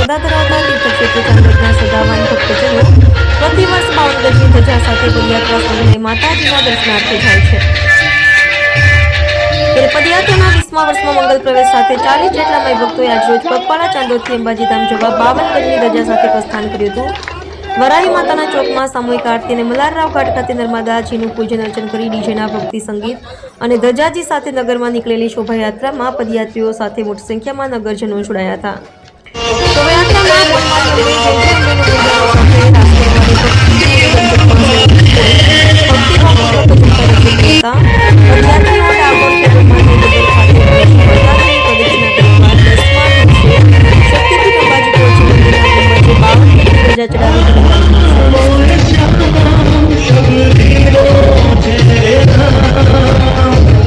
સદા ધરાવતા તીર્થક્ષેત્ર ચાંદોદના સદાવાન ભક્તજનો પ્રતિ વર્ષ બાવન ધજા સાથે પદયાત્રા સંઘને માતાજીના દર્શનાર્થે જાય છે. પદયાત્રાના વીસમા વર્ષમાં મંગલ પ્રવેશ સાથે ચાલીસ જેટલા મય ભક્તોએ આજરોજ પગપાળા ચાંદોદથી અંબાજી ધામ જવા બાવન ગજની ધજા સાથે પ્રસ્થાન કર્યું હતું. વરાઈ માતાના ચોકમાં સામૂહિક આરતી અને મલારરાવ ઘાટ ખાતે નર્મદાજીનું પૂજન અર્ચન કરી ડીજેના ભક્તિ સંગીત અને ધજાજી સાથે નગરમાં નીકળેલી શોભાયાત્રામાં પદયાત્રીઓ સાથે મોટી સંખ્યામાં નગરજનો જોડાયા હતા.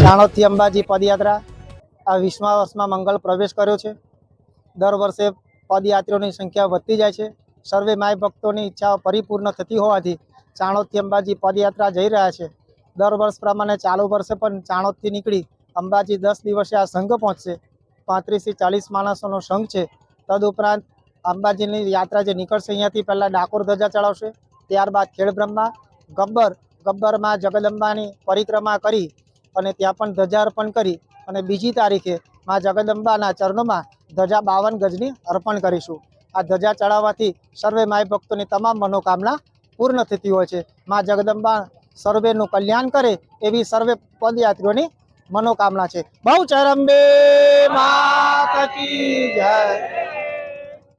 રાણોદથી અંબાજી પદયાત્રા આ વીસમા વર્ષમાં મંગલ પ્રવેશ કર્યો છે. દર વર્ષે પદયાત્રીઓની સંખ્યા વધતી જાય છે. સર્વે માય ભક્તોની ઈચ્છાઓ પરિપૂર્ણ થતી હોવાથી ચાણોદથી અંબાજી પદયાત્રા જઈ રહ્યા છે. દર વર્ષ પ્રમાણે ચાલુ વર્ષે પણ ચાણોદથી નીકળી અંબાજી દસ દિવસે આ સંઘ પહોંચશે. પાંત્રીસથી ચાલીસ માણસોનો સંઘ છે. તદુપરાંત અંબાજીની યાત્રા જે નીકળશે અહીંયાથી પહેલાં ડાકોર ધજા ચડાવશે. ત્યારબાદ ખેડબ્રહ્મા, ગબ્બર, ગબ્બરમાં જગદંબાની પરિક્રમા કરી અને ત્યાં પણ ધજા અર્પણ કરી અને બીજી તારીખે મા જગદંબાના ચરણોમાં ધજા બાવન ગજની અર્પણ કરીશું. આ ધજા ચડાવવાથી સર્વે માય ભક્તોની તમામ મનોકામના પૂર્ણ થતી હોય છે. મા જગદંબા સર્વેનું કલ્યાણ કરે એવી સર્વે પદયાત્રીઓની મનોકામના છે. બહુ ચરંબે માતા જય.